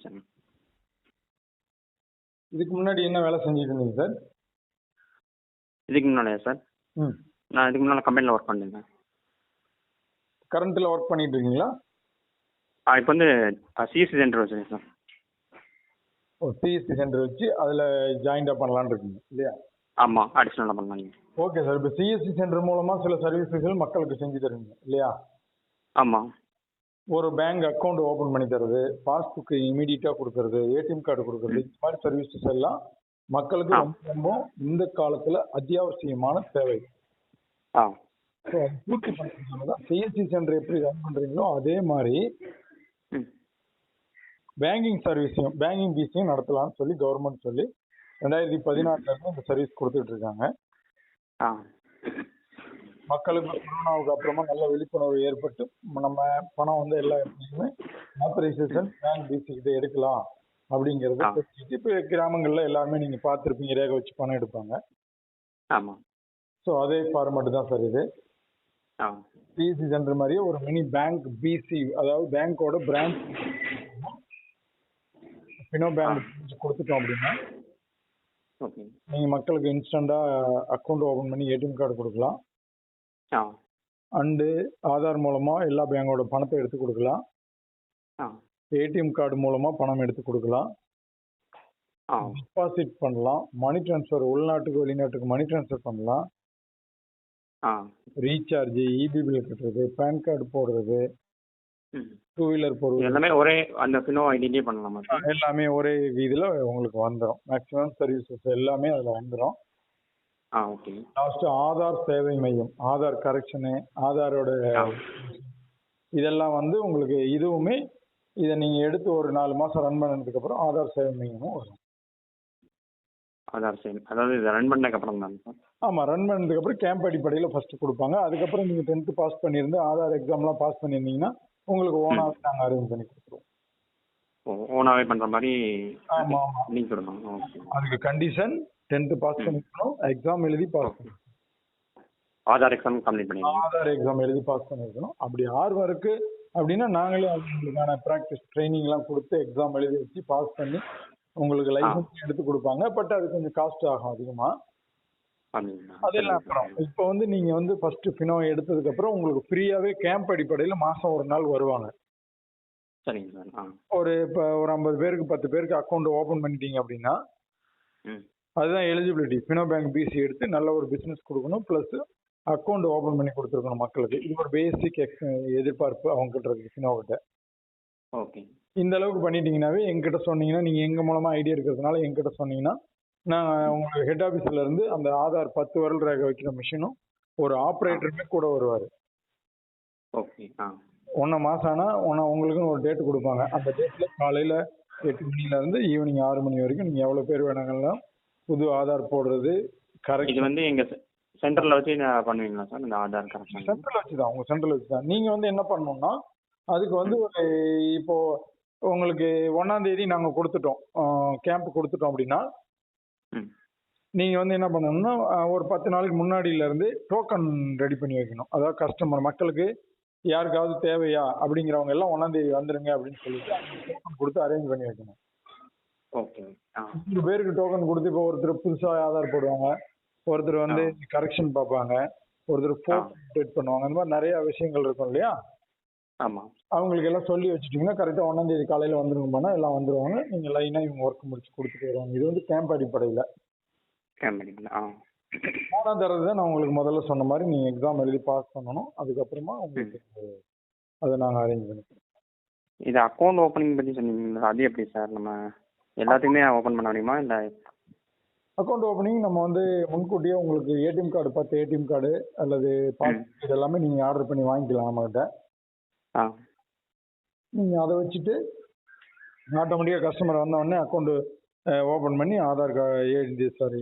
முடிச்சேங்க இதுக்கு முன்னாடி என்ன வேலை செஞ்சுட்டு இருந்தீங்க சார்? இதுக்கு முன்னாடியா சார்? ம். நான் இதுக்கு முன்னால் கம்பெனியில் ஒர்க் பண்ணிருந்தேன் கரண்ட்டில் ஒர்க் பண்ணிட்டு இருக்கீங்களா? ஆ இப்போ வந்து சிஎஸ்சி சென்டர் வச்சுருக்கேன் சார். ஓ சிஎஸ்சி சென்டர் வச்சு அதில் ஜாயின்டாக பண்ணலான்னு இருக்கீங்க இல்லையா? ஆமாம் அடிஷ்னலாக பண்ணலாம் நீங்கள் ஓகே சார் இப்போ சிஎஸ்சி சென்டர் மூலமாக சில சர்வீசஸ்கள் மக்களுக்கு செஞ்சு தருவீங்க இல்லையா? ஆமாம் ஒரு பேங்க் அக்கௌண்ட் ஓப்பன் பண்ணி தருது பாஸ்புக் இமீடியட்டாக கொடுக்கறது ஏடிஎம் கார்டு கொடுக்கறது இந்த மாதிரி சர்வீசஸ் எல்லாம் மக்களுக்கு. ரொம்ப ரொம்ப இந்த காலத்தில் அத்தியாவசியமான தேவை. பூர்த்தி பண்ணுறதுனால தான் சிஎஸ்சி சென்டர் எப்படி ரன் பண்ணுறீங்களோ அதே மாதிரி பேங்கிங் சர்வீஸையும் பேங்கிங் ஃபீஸையும் நடத்தலாம்னு சொல்லி கவர்மெண்ட் சொல்லி ரெண்டாயிரத்தி பதினாறுல இருந்து இந்த சர்வீஸ் கொடுத்துட்டு இருக்காங்க. மக்களுக்கு கொரோனாவுக்கு அப்புறமா நல்ல விழிப்புணர்வு ஏற்பட்டு நம்ம பணம் வந்து எல்லா இடத்துலையுமே ஆத்தரைசேஷன் பேங்க் பிசி கிட்ட எடுக்கலாம் அப்படிங்கறத இப்போ கிராமங்கள்ல எல்லாருமே நீங்க பார்த்துருப்பீங்க ரேகை வச்சு பணம் எடுப்பாங்க. ஆமாம் ஸோ அதே ஃபார்மேட் தான் சார் இது. பிசி சென்டர் மாதிரியே ஒரு மினி பேங்க் பிசி அதாவது பேங்கோட பிரான்ச் பினோ பேங்க் கொடுத்துட்டோம் அப்படின்னா நீங்க மக்களுக்கு இன்ஸ்டண்டா அக்கௌண்ட் ஓபன் பண்ணி ஏடிஎம் கார்டு கொடுக்கலாம். ஆ. அண்டு ஆதார் மூலமா எல்லா பேங்கோட பணத்தை எடுத்து கொடுக்கலாம். ஆ. ஏடிஎம் கார்டு மூலமா பணம் எடுத்து கொடுக்கலாம். ஆ. டிபாசிட் பண்ணலாம். மணி ட்ரான்ஸ்ஃபர் உள்நாட்டுக்கு வெளிநாட்டுக்கு மணி ட்ரான்ஸ்ஃபர் பண்ணலாம். ஆ. ரீசார்ஜ் இபி பில் கட்டுறது பேன் கார்டு போடுறது. ம். டூ வீலர் போடுறது. எல்லாமே ஒரே அந்த ஃபினோ ஐடியிலே பண்ணலாமா சார்? எல்லாமே ஒரே இதில் உங்களுக்கு வந்துடும் மேக்ஸிமம் சர்வீசஸ் எல்லாமே அதில் வந்துடும் ஆ ஓகே. லாஸ்ட் ஆதார் சேவை மையம் ஆதார் கரெக்ஷனு ஆதாரோட இதெல்லாம் வந்து உங்களுக்கு இதுவுமே இதை நீங்கள் எடுத்து ஒரு நாலு மாதம் ரன் பண்ணதுக்கு அப்புறம் ஆதார் சேவை மையமும் வரும். ஆதார் சரி அதாவது இதை ரன் பண்ணதுக்கப்புறம் தான் சார்? ஆமாம் ரன் பண்ணதுக்கு அப்புறம் கேம்ப் அடிப்படையில் ஃபர்ஸ்ட் கொடுப்பாங்க. அதுக்கப்புறம் நீங்கள் டென்த்து பாஸ் பண்ணியிருந்து ஆதார் எக்ஸாம்லாம் பாஸ் பண்ணியிருந்தீங்கன்னா உங்களுக்கு ஓனாகவே நாங்கள் அரேஞ்ச் பண்ணி கொடுத்துருவோம். ஓனாகவே பண்ணுற மாதிரி ஆமாம் ஓகே. அதுக்கு கண்டிஷன் டென்த்து பாஸ் பண்ணிக்கணும். எக்ஸாம் எழுதி பாஸ் பண்ணணும் ஆதார் எக்ஸாம் கம்ப்ளீட் பண்ணிடுங்க ஆதார் எக்ஸாம் எழுதி பாஸ் பண்ணியிருக்கணும் அப்படி ஆர்வம் இருக்கு அப்படின்னா நாங்களே அவங்களுக்கான ப்ராக்டிஸ் ட்ரைனிங்லாம் கொடுத்து எக்ஸாம் எழுதி வச்சு பாஸ் பண்ணி உங்களுக்கு லைசன்ஸ் எடுத்து கொடுப்பாங்க. பட் அது கொஞ்சம் காஸ்ட் ஆகும் அப்படிங்களா? அதெல்லாம் அப்புறம். இப்போ வந்து நீங்க வந்து ஃபர்ஸ்ட் ஃபினோ எடுத்ததுக்கு அப்புறம் உங்களுக்கு ஃப்ரீயாவே கேம்ப் அடிப்படையில் மாசம் ஒரு நாள் வருவாங்க. சரிங்க சார். ஒரு இப்போ ஒரு ஐம்பது பேருக்கு பத்து பேருக்கு அக்கௌண்ட் ஓபன் பண்ணிட்டீங்க அப்படின்னா அதுதான் எலிஜிபிலிட்டி ஃபினோ பேங்க் பிசி எடுத்து நல்ல ஒரு பிசினஸ் கொடுக்கணும் ப்ளஸ் அக்கௌண்ட் ஓபன் பண்ணி கொடுத்துருக்கணும் மக்களுக்கு. இது ஒரு பேசிக் எதிர்பார்ப்பு அவங்க கிட்ட இருக்கு ஃபினோ கிட்ட. ஓகே இந்த அளவுக்கு பண்ணிட்டீங்கன்னாவே எங்கிட்ட சொன்னீங்கன்னா நீங்க எங்க மூலமா ஐடியா இருக்கிறதுனால எங்கிட்ட சொன்னீங்கன்னா நான் உங்களுக்கு ஹெட் ஆபீஸ்ல இருந்து அந்த ஆதார் பத்து விரல் ரேகை வைக்கிற மிஷினும் ஒரு ஆப்ரேட்டருமே கூட வருவார். ஓகே ஆ. ஒன்றை மாசம் ஆனா ஒன்று உங்களுக்குன்னு ஒரு டேட் கொடுப்பாங்க. அந்த டேட்ல காலையில எட்டு மணில இருந்து ஈவினிங் ஆறு மணி வரைக்கும் நீங்க எவ்வளவு பேர் வேணாங்கலாம் புது ஆதார் போடுறது இது கரெக்ட் வந்து எங்கள் சென்டரில் வச்சு நான் பண்ணுவீங்களா சார் இந்த ஆதார் கரெக்ஷன் சென்ட்ரல் வச்சு தான் உங்க சென்ட்ரல் வச்சு தான். நீங்க வந்து என்ன பண்ணணும்னா அதுக்கு வந்து ஒரு இப்போ உங்களுக்கு ஒன்னாம் தேதி நாங்க கொடுத்துட்டோம். கேம்ப் கொடுத்துட்டோம் அப்படின்னா நீங்க வந்து என்ன பண்ணணும்னா ஒரு பத்து நாளைக்கு முன்னாடியில இருந்து டோக்கன் ரெடி பண்ணி வைக்கணும். அதாவது கஸ்டமர் மக்களுக்கு யாருக்காவது தேவையா அப்படிங்கிறவங்க எல்லாம் ஒன்னாம் தேதி வந்துருங்க அப்படின்னு சொல்லிட்டு டோக்கன் கொடுத்து அரேஞ்ச் பண்ணி வைக்கணும். ஓகே நூறு பேருக்கு டோக்கன் கொடுத்து இப்போ ஒருத்தர் புதுசா ஆதார் போடுவாங்க ஒருத்தர் வந்து கரெக்ஷன் பார்ப்பாங்க ஒருத்தர் ஃபோட்டோ அப்டேட் பண்ணுவாங்க அந்த மாதிரி நிறைய விஷயங்கள் இருக்கும் இல்லையா? ஆமாம் அவங்களுக்கு எல்லாம் சொல்லி வச்சுட்டீங்கன்னா கரெக்டாக ஒன்றாம் தேதி காலையில் வந்துருங்கம்னா எல்லாம் வந்துருவாங்க. நீங்கள் லைனாக இவங்க ஒர்க் முடிச்சு கொடுத்துட்டு வருவாங்க. இது வந்து கேம்ப் அடிப்படையில். ஆ. மூணாம் தரது தான் நான் உங்களுக்கு முதல்ல சொன்ன மாதிரி நீங்கள் எக்ஸாம் எழுதி பாஸ் பண்ணணும். அதுக்கப்புறமா உங்களுக்கு அதை நாங்கள் அரேஞ்ச் பண்ணிக்கிறோம். இது அக்கௌண்ட் ஓப்பனிங் பற்றி சொன்னீங்களா அது எப்படி சார் நம்ம எல்லாத்துக்குமே ஓப்பன் பண்ண முடியுமா? இல்லை அக்கௌண்ட் ஓப்பனிங் நம்ம வந்து முன்கூட்டியே உங்களுக்கு ஏடிஎம் கார்டு பத்து ஏடிஎம் கார்டு அல்லது பாஸ் இது எல்லாமே நீங்கள் ஆர்டர் பண்ணி வாங்கிக்கலாம் நம்மகிட்ட. ஆ. நீங்கள் அதை வச்சுட்டு ஆட்டோமேட்டிக்காக கஸ்டமர் வந்த உடனே அக்கௌண்ட் ஓப்பன் பண்ணி Aadhaar card sorry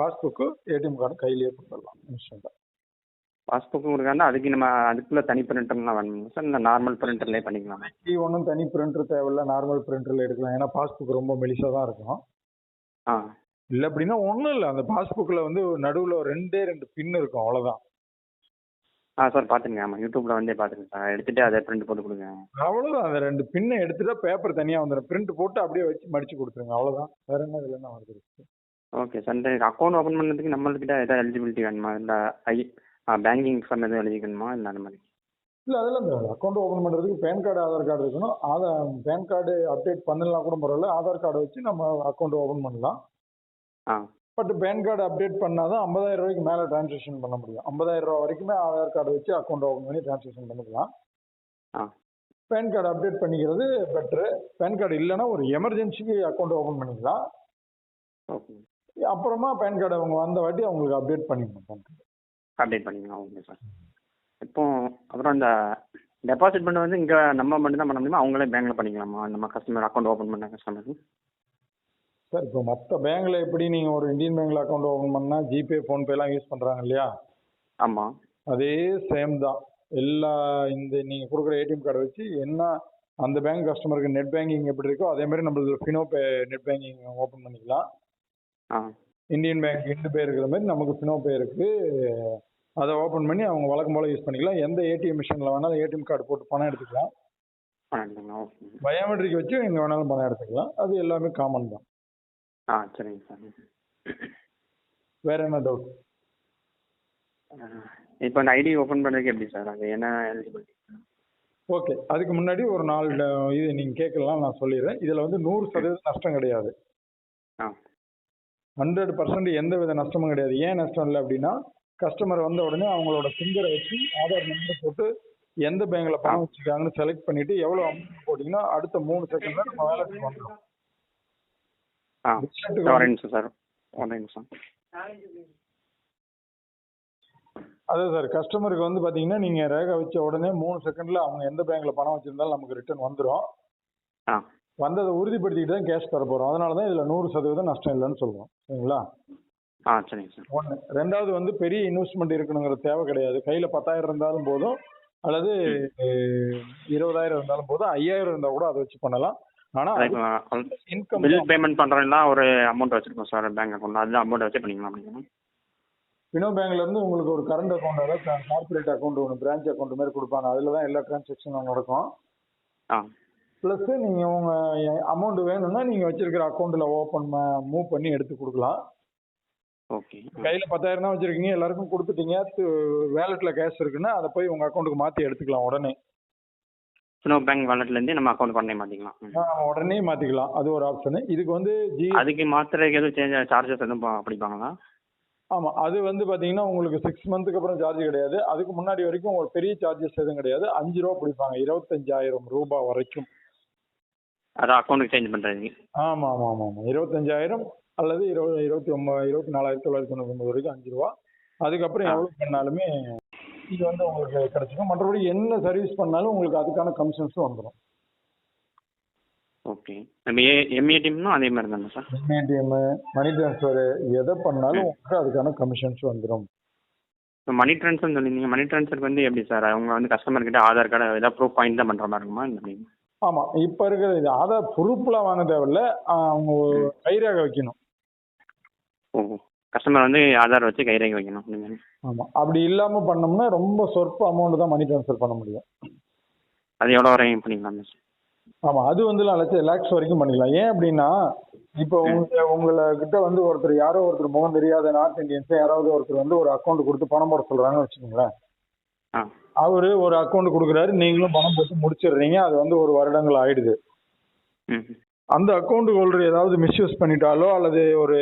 passbook ATM card கையிலேயே கொடுத்துடலாம். இன்ஸ்டண்ட்டாக பாஸ்புக்கும் இருக்காண்டா அதுக்கு நம்ம அதுக்குள்ளே தனி பிரிண்டர்லாம் வேணுமா? சார் இந்த நார்மல் பிரிண்டர்லேயே பண்ணிக்கலாமா? கீ ஒன்றும் தனி பிரிண்டர் தேவையில்ல. நார்மல் பிரிண்டரில் எடுக்கலாம். ஏன்னா பாஸ்புக் ரொம்ப மெலிசாக தான் இருக்கும். ஆ. இல்லை அப்படின்னா ஒன்றும் இல்லை. அந்த பாஸ்புக்கில் வந்து நடுவில் ரெண்டே ரெண்டு பின் இருக்கும். அவ்வளோதான் ஆ சார் பார்த்துங்க ஆமாம் யூடியூப்பில் வந்தே பார்த்துங்க சார் எடுத்துகிட்டு அதை பிரிண்ட் போட்டு கொடுங்க. அவ்வளவுதான். அந்த ரெண்டு பின்னை எடுத்துட்டா பேப்பர் தனியா வந்துடும் பிரிண்ட் போட்டு அப்படியே வச்சு மடிச்சு கொடுத்துருங்க. அவ்வளவுதான். வேற என்ன இதுல என்ன வருது? ஓகே சார் இந்த அக்கௌண்ட் ஓப்பன் பண்ணுறதுக்கு நம்மள்கிட்ட ஏதாவது எலிஜிபிலிட்டி வேணுமா? இல்லை ஐ பேங்கிங் எதுவும் எழுதிக்கணுமா? இல்லை அந்த மாதிரி? இல்ல அதெல்லாம் தேவை அக்கௌண்ட் ஓபன் பண்றதுக்கு பேன் கார்டு ஆதார் கார்டு இருக்கணும். ஆதார் பேன் கார்டு அப்டேட் பண்ணலாம் கூட பரவாயில்ல. ஆதார் கார்டை வச்சு நம்ம அக்கௌண்ட் ஓபன் பண்ணலாம். ஆ. பட் பேன் கார்டு அப்டேட் பண்ணாதான் ஐம்பதாயிரம் ரூபாய்க்கு மேல டிரான்சாக்ஷன் பண்ண முடியும். ஐம்பதாயிரம் ரூபா வரைக்குமே ஆதார் கார்டு வச்சு அக்கௌண்ட் ஓபன் பண்ணி டிரான்சாக்ஷன் பண்ணிக்கலாம். ஆ. பேன் கார்டு அப்டேட் பண்ணிக்கிறது பெட்ரு பேன் கார்டு இல்லைன்னா ஒரு எமர்ஜென்சிக்கு அக்கௌண்ட் ஓபன் பண்ணிக்கலாம். ஓகே. அப்புறமா பேன் கார்டு அவங்க வந்த வாட்டி அவங்களுக்கு அப்டேட் பண்ணிக்கணும் பேன் கார்டு அப்டேட் பண்ணிக்கலாம். ஓகே சார் இப்போ அப்புறம் இந்த டெபாசிட் பண்ண வந்து இங்கே நம்ம மட்டும் தான் பண்ண முடியுமா? அவங்களே பேங்க்கில் பண்ணிக்கலாமா? நம்ம கஸ்டமர் அக்கௌண்ட் ஓப்பன் பண்ண கஸ்டமருக்கு சார் இப்போ மற்ற பேங்க்ல எப்படி நீங்க ஒரு இந்தியன் பேங்க்ல அக்கௌண்ட் ஓபன் பண்ணா ஜிபே ஃபோன்பேலாம் யூஸ் பண்றாங்க இல்லையா? ஆமாம் அதே சேம் தான். எல்லா இந்த நீங்க கொடுக்குற ஏடிஎம் கார்டை வச்சு என்ன அந்த பேங்க் கஸ்டமருக்கு நெட் பேங்கிங் எப்படி இருக்கோ அதே மாதிரி நம்மளுக்கு Fino pay net banking open பண்ணிக்கலாம். ஆ. இந்தியன் பேங்க் இண்டு பே இருக்கிற மாதிரி நமக்கு ஃபினோ பே இருக்கு. அதை ஓப்பன் பண்ணி அவங்க வழக்கம் போல யூஸ் பண்ணிக்கலாம். எந்த ஏடிஎம் மிஷினில் வேணாலும் ஏடிஎம் கார்டு போட்டு பணம் எடுத்துக்கலாம். பயோமெட்ரிக் வச்சு எங்கே வேணாலும் பணம் எடுத்துக்கலாம். அது எல்லாமே காமன் தான். ஆ சரிங்க சார். வேற என்ன டவுட் இப்போ அந்த ஐடி ஓப்பன் பண்ணுறதுக்கு எப்படி சார்? அது என்ன எலிஜிபிலிட்டி ஓகே அதுக்கு முன்னாடி ஒரு நாலு இது நீங்கள் கேட்கலாம் நான் சொல்லிடுறேன். இதில் வந்து நூறு சதவீதம் நஷ்டம் கிடையாது. ஆ. ஹண்ட்ரட் பர்சன்ட் எந்த வித நஷ்டமும் கிடையாது. ஏன் நஷ்டம் இல்லை அப்படின்னா கஸ்டமர் வந்த உடனே அவங்களோட ஃபிங்கரை வச்சு ஆதார் நம்பர் போட்டு எந்த பேங்க்ல பணம் வச்சிருக்காங்கன்னு செலக்ட் பண்ணிட்டு எவ்வளவு அமௌண்ட் போட்டீங்கன்னா அடுத்த மூணு செகண்ட்ல நம்ம வேலைக்கு வந்துடும். ஒரு நிமிஷம் சார். ஒரு நிமிஷம். அதான் சார் கஸ்டமருக்கு வந்து பாத்தீங்கன்னா நீங்க ரேகை வச்ச உடனே மூணு செகண்ட்ல அவங்க எந்த பேங்க்ல பணம் வச்சிருந்தாலும் நமக்கு ரிட்டர்ன் வந்துடும் ஆ. வந்ததை உறுதிப்படுத்திட்டு தான் கேஷ் தர போறோம். அதனால தான் இதுல நூறு சதவீதம் நஷ்டம் இல்லைன்னு சொல்றோம். சரிங்களா? ஆ சரிங்க சார். ஒன்று ரெண்டாவது வந்து பெரிய இன்வெஸ்ட்மெண்ட் இருக்கணுங்கிற தேவை கிடையாது. கையில் பத்தாயிரம் இருந்தாலும் போதும். அல்லது இருபதாயிரம் இருந்தாலும் போதும். ஐயாயிரம் இருந்தால் கூட அதை வச்சு பண்ணலாம். ஆனால் இன்கம் பில் பேமெண்ட் பண்ணுறதுனா ஒரு அமௌண்ட் வச்சுருக்கோம் சார் பேங்க் அக்கௌண்ட் அந்த அமௌண்ட் வச்சு பண்ணிக்கலாம் அப்படிங்களா பினோ பேங்க்ல இருந்து உங்களுக்கு ஒரு கரண்ட் அக்கௌண்ட் அதாவது கார்பரேட் அக்கௌண்ட் ஒன்று பிரான்ச் அக்கௌண்ட் மாதிரி கொடுப்பாங்க. அதில் தான் எல்லா டிரான்சாக்ஷனும் நடக்கும். ஆ. ப்ளஸ் நீங்கள் உங்கள் அமௌண்ட் வேணும்னா நீங்கள் வச்சிருக்கிற அக்கௌண்ட்டில் ஓப்பன் மூவ் பண்ணி எடுத்து கொடுக்கலாம். ஓகே கையில் பத்தாயிரம் தான் வச்சிருக்கீங்க எல்லாருக்கும் கொடுத்துட்டீங்க. வேலெட்டில் கேஷ் இருக்குன்னா அதை போய் உங்கள் அக்கௌண்ட்டுக்கு மாற்றி எடுத்துக்கலாம் உடனே. ஸ்னோ பேங்க் வாலெட்லேருந்து நம்ம அக்கௌண்ட் பண்ணே மாற்றிக்கலாம் உடனே மாற்றிக்கலாம் அது ஒரு ஆப்ஷனு இதுக்கு வந்து ஜி அதுக்கு மாற்றுறதுக்கு எதுவும் சேஞ்ச் சார்ஜஸ் எதுவும் பிடிப்பாங்களா? ஆமாம் அது வந்து பார்த்தீங்கன்னா உங்களுக்கு சிக்ஸ் மந்த்துக்கு அப்புறம் சார்ஜ் கிடையாது. அதுக்கு முன்னாடி வரைக்கும் ஒரு பெரிய சார்ஜஸ் எதுவும் கிடையாது. அஞ்சு ரூபா பிடிப்பாங்க. இருபத்தஞ்சாயிரம் ரூபாய் வரைக்கும். அதான் அக்கௌண்ட்டுக்கு சேஞ்ச் பண்ணுறதுக்கு ஆமாம் ஆமாம் ஆமாம் ஆமாம் இருபத்தஞ்சாயிரம் அல்லது இருபது இருபத்தி ஒம்பது இருபத்தி நாலாயிரத்தி தொள்ளாயிரத்தி தொண்ணூத்தொம்பது வரைக்கும் அஞ்சு ரூபா. அதுக்கப்புறம் ஆ. எவ்வளோ பண்ணாலுமே இது வந்து உங்களுக்கு கிடைச்சிடும் மற்றபடி என்ன சர்வீஸ் பண்ணாலும் உங்களுக்கு அதுக்கான கமிஷன்ஸும் வந்துடும் ஓகே நம்ம ஏ எம்ஏடிஎம்னும் அதே மாதிரி தானே சார்? ஏடிஎம் மணி ட்ரான்ஸ்ஃபர் எதை பண்ணாலும் உங்களுக்கு அதுக்கான கமிஷன்ஸ் வந்துடும் இப்போ மணி ட்ரான்ஸ்ஃபர்னு சொல்லியிருந்தீங்க. மணி ட்ரான்ஸ்ஃபருக்கு வந்து எப்படி சார்? அவங்க வந்து கஸ்டமர் கிட்ட ஆதார் கார்டு ஏதாவது ப்ரூஃப் பாயிண்ட் தான் பண்ணுற மாதிரி இருக்குமா? இல்லை ஆமாம் இப்போ இருக்கிற இது ஆதார் ப்ரூஃப்லாம் வாங்க தேவையில்ல. அவங்க கைரேகை வைக்கணும். கஸ்டமர் வந்து ஆதார் வச்சு கைரேகை வைக்கணும். ஆமாம் அப்படி இல்லாமல் பண்ணோம்னா ரொம்ப சொற்ப அமௌண்ட் தான் மணி ட்ரான்ஸ்ஃபர் பண்ண முடியும். அது எவ்வளோ வரையும் பண்ணிக்கலாம் ஆமாம் அது வந்து லட்சம் லேக்ஸ் வரைக்கும் பண்ணிக்கலாம். ஏன் அப்படின்னா இப்போ உங்க உங்களை கிட்ட வந்து ஒருத்தர் யாரோ ஒருத்தர் முகம் தெரியாத நார்த் இந்தியன்ஸ் யாராவது ஒருத்தர் வந்து ஒரு அக்கௌண்ட் கொடுத்து பணம் போட சொல்றாங்கன்னு வச்சுக்கோங்களேன். அவரு ஒரு அக்கௌண்ட் கொடுக்குறாரு. நீங்களும் பணம் போட்டு முடிச்சிடுறீங்க. அது வந்து ஒரு வருடங்கள் ஆயிடுது. அந்த அக்கௌண்ட் ஹோல்டர் ஏதாவது மிஸ்யூஸ் பண்ணிட்டாலோ அல்லது ஒரு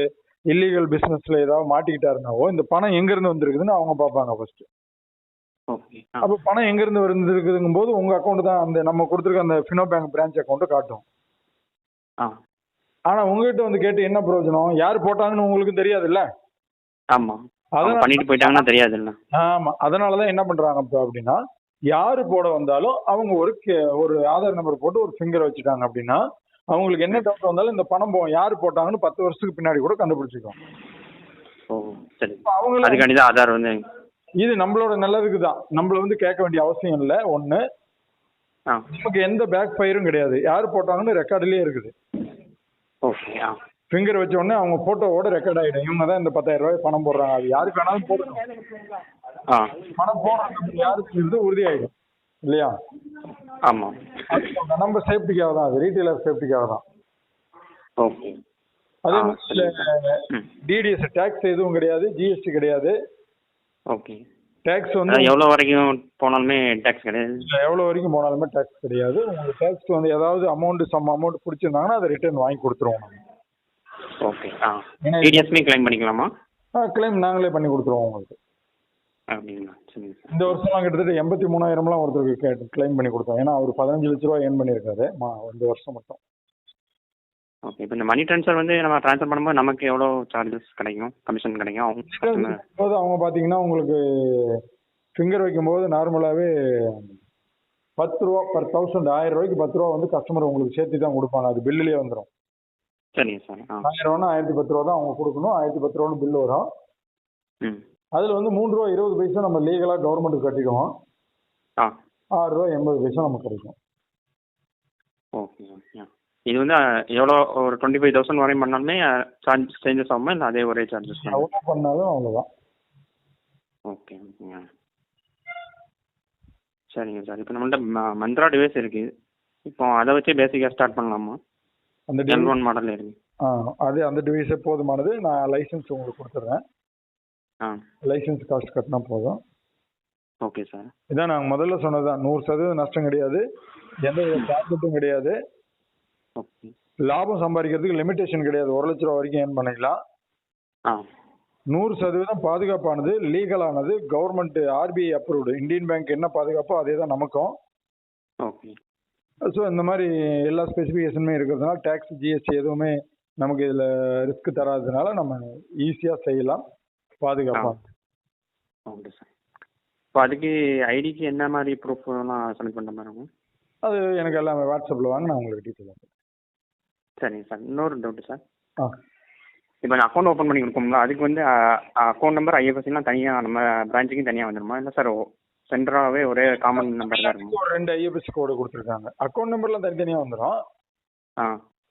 இல்லீகல் பிசினஸ்ல ஏதாவது மாட்டிக்கிட்டாருனாவோ இந்த பணம் எங்க இருந்து வந்திருக்குதுன்னு அவங்க பார்ப்பாங்க ஃபர்ஸ்ட் அப்போ பணம் எங்க இருந்து வந்திருக்குதுங்கும் போது உங்க அக்கௌண்ட் தான் அந்த நம்ம கொடுத்துருக்க அந்த ஃபினோ பேங்க் பிரான்ச் அக்கௌண்ட்டை காட்டும். ஆனா உங்ககிட்ட வந்து கேட்டு என்ன பிரயோஜனம்? யார் போட்டாங்கன்னு உங்களுக்கு தெரியாதுல்ல? ஆமாம் அதனால பண்ணிட்டு போயிட்டாங்கன்னா தெரியாதுல்ல. ஆமா அதனாலதான் என்ன பண்றாங்க அப்படின்னா யாரு போட வந்தாலும் அவங்க ஒரு ஒரு ஆதார் நம்பர் போட்டு ஒரு ஃபிங்கர் வச்சுட்டாங்க அப்படின்னா அவங்களுக்கு என்ன டவுட் வந்தாலும் இந்த பணம் போ யாரு போட்டாங்கன்னு பத்து வருஷத்துக்கு பின்னாடி கூட கண்டுபிடிச்சிக்கும் ஓ சரி. இப்ப அவங்கள அதுக்காண்டி தான் ஆதார் வந்து இது நம்மளோட நல்லதுக்கு தான். நம்மள வந்து கேட்க வேண்டிய அவசியம் இல்லை. ஒண்ணு நமக்கு எந்த பேக் ஃபயரும் கிடையாது. யார் போட்டாங்கன்னு ரெக்கார்டுலயே இருக்குது. ஓகே ஆ. ஃபிங்கர் வச்ச உடனே அவங்க போட்டோவோட ரெக்கார்ட் ஆயிடும். இவங்க தான் இந்த பத்தாயிரம் ரூபாய் பணம் போடுறாங்க. அது யாருக்கு வேணாலும் போடணும். ஆ. பணம் போடுற நம்பர் யாருக்கு உறுதியாயிடும். இல்லையா? ஆமாம் நம்ம சேஃப்டிக்காக தான். அது ரீட்டைலர் சேஃப்டிக்காக தான். ஓகே அதே மாதிரி டிடிஎஸ் டேக்ஸ் எதுவும் கிடையாது. ஜிஎஸ்டி கிடையாது. ஓகே. டேக்ஸ் வந்து எவ்வளோ வரைக்கும் போனாலுமே டேக்ஸ் கிடையாது. எவ்வளோ வரைக்கும் போனாலுமே டேக்ஸ் கிடையாது. உங்களுக்கு டேக்ஸ் வந்து ஏதாவது அமௌண்ட் சம் அமௌண்ட் பிடிச்சிருந்தாங்கன்னா அதை ரிட்டர்ன் வாங்கி கொடுத்துருவோம் நாங்கள் ஓகே ஆ. டிடிஎஸ்மே கிளைம் பண்ணிக்கலாமா? கிளைம் நாங்களே பண்ணி கொடுத்துருவோம் உங்களுக்கு. அப்படிங்களா? சார் இந்த வருஷம்லாம் கிட்டத்தட்ட எண்பத்தி மூணாயிரம்லாம் ஒருத்தருக்கு கே கிளைம் பண்ணி கொடுத்தோம். ஏன்னா அவர் பதினஞ்சு லட்ச ரூபா ஏர்ன் பண்ணியிருக்காரு மா இந்த வருஷம் மட்டும். ஓகே இப்போ இந்த மணி ட்ரான்ஸ்ஃபர் வந்து நம்ம ட்ரான்ஸ்ஃபர் பண்ணும்போது நமக்கு எவ்வளோ சார்ஜஸ் கிடைக்கும்? கமிஷன் கிடைக்கும்? அவங்க போது அவங்க பார்த்தீங்கன்னா உங்களுக்கு ஃபிங்கர் வைக்கும்போது நார்மலாகவே பத்து ரூபா பர் தௌசண்ட் ஆயிரம் ரூபாய்க்கு பத்து ரூபா வந்து கஸ்டமர் உங்களுக்கு சேர்த்து தான் கொடுப்பாங்க. அது பில்லுலேயே வந்துடும் சரிங்க சார். ஆயிரம் ரூபானா ஆயிரத்தி பத்து ரூபா தான் அவங்க கொடுக்கணும். ஆயிரத்தி பத்து ரூபான்னு பில் வரும். ம். அதில் வந்து மூணு ரூபா இருபது பைசா நம்ம லீகலாக கவர்மெண்ட்டுக்கு கட்டிக்குவோம் ஆ. ஆறு ரூபா எண்பது பைசா நமக்கு கிடைக்கும் ஓகே ஓகே. இது வந்து எவ்வளோ ஒரு டுவெண்ட்டி ஃபைவ் தௌசண்ட் வரையும் பண்ணாலுமே சார்ஜ் சேஞ்சஸ் ஆகுமா? இல்லை அதே ஒரே சார்ஜஸ் எவ்வளோ பண்ணாலும் அவ்வளோதான் ஓகே ஓகேங்க சரிங்க சார். இப்போ நம்மள்ட்ட மந்த்ரா டிவைஸ் இருக்குது இப்போ அதை வச்சு பேசிக்காக ஸ்டார்ட் பண்ணலாமா? அந்த எல் ஒன் மாடல் அது அந்த டிவைஸே போதுமானது. நான் லைசன்ஸ் உங்களுக்கு கொடுத்துட்றேன் லைசன்ஸ் காஸ்ட் கட்டினா போதும். ஓகே சார் இதான் நாங்கள் முதல்ல சொன்னது தான் நூறு சதவீதம் நஷ்டம் கிடையாது. எந்த வித டார்கெட்டும் கிடையாது. லாபம் சம்பாதிக்கிறதுக்கு லிமிடேஷன் கிடையாது. ஒரு லட்ச ரூபா வரைக்கும் ஏர்ன் பண்ணிக்கலாம். நூறு சதவீதம் பாதுகாப்பானது லீகலானது government RBI approved Indian bank என்ன பாதுகாப்போ அதே தான் நமக்கும். ஓகே ஸோ இந்த மாதிரி எல்லா ஸ்பெசிஃபிகேஷனுமே இருக்கிறதுனால டேக்ஸ் ஜிஎஸ்டி எதுவுமே நமக்கு இதில் ரிஸ்க் தராததுனால நம்ம ஈஸியாக செய்யலாம் பாதுகாப்பாக ஓகே சார் இப்போ அதுக்கு ஐடிக்கு என்ன மாதிரி ப்ரூஃப்லாம் சப்மிட் பண்ணுற மாதிரி இருக்கும்? அது எனக்கு எல்லாமே வாட்ஸ்அப்பில் வாங்க நான் உங்களுக்கு டீட்டெயில் சரிங்க சார் இன்னொரு டவுட்டு சார் ஆ. இப்போ நான் அக்கௌண்ட் ஓப்பன் பண்ணி கொடுப்போம்ல அதுக்கு வந்து அக்கௌண்ட் நம்பர் ஐஎஃப்எஸ்சிலாம் தனியாக நம்ம பிரான்ச்சுக்கும் தனியாக வந்துடுமா இல்லை சார் சென்டராகவே ஒரே காமன் நம்பர் தான் இருக்குமா. ஒரு ரெண்டு ஐஎஃப்எஸ்சி கோடு கொடுத்துருக்காங்க. அக்கௌண்ட் நம்பர்லாம் தனித்தனியாக வந்துடும் ஆ.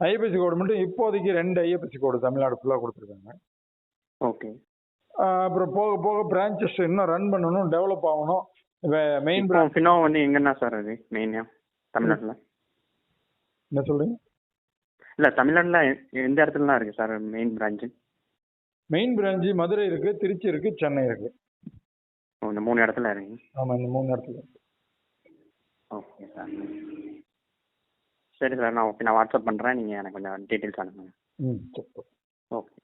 ஐஎஃப்எஸ்சி கோடு மட்டும் இப்போதைக்கு ரெண்டு ஐஎஃப்எஸ்சி கோடு தமிழ்நாடு ஃபுல்லாக கொடுத்துருக்காங்க. ஓகே. அப்புறம் போக போக பிரான்ச்சஸ் இன்னும் ரன் பண்ணணும் டெவலப் ஆகணும். மெயின் ஃபினோ வந்து எங்கன்னா சார் அது? மெயினாக தமிழ்நாட்டில்? என்ன சொல்றீங்க? இல்லை தமிழ்நாட்டில் எந்த இடத்துலலாம் இருக்குது sir main branch main branch Madurai இருக்கு திருச்சி இருக்கு சென்னை இருக்கு. ஓ இந்த மூணு இடத்துல இருக்கு ஆமாம் இந்த மூணு இடத்துல. ஓகே சார் சரி சார் நான் ஓகே நான் வாட்ஸ்அப் பண்ணுறேன் நீங்கள் எனக்கு கொஞ்சம் டீட்டெயில்ஸ் அனுப்புங்க. ம் சரி. ஓகே.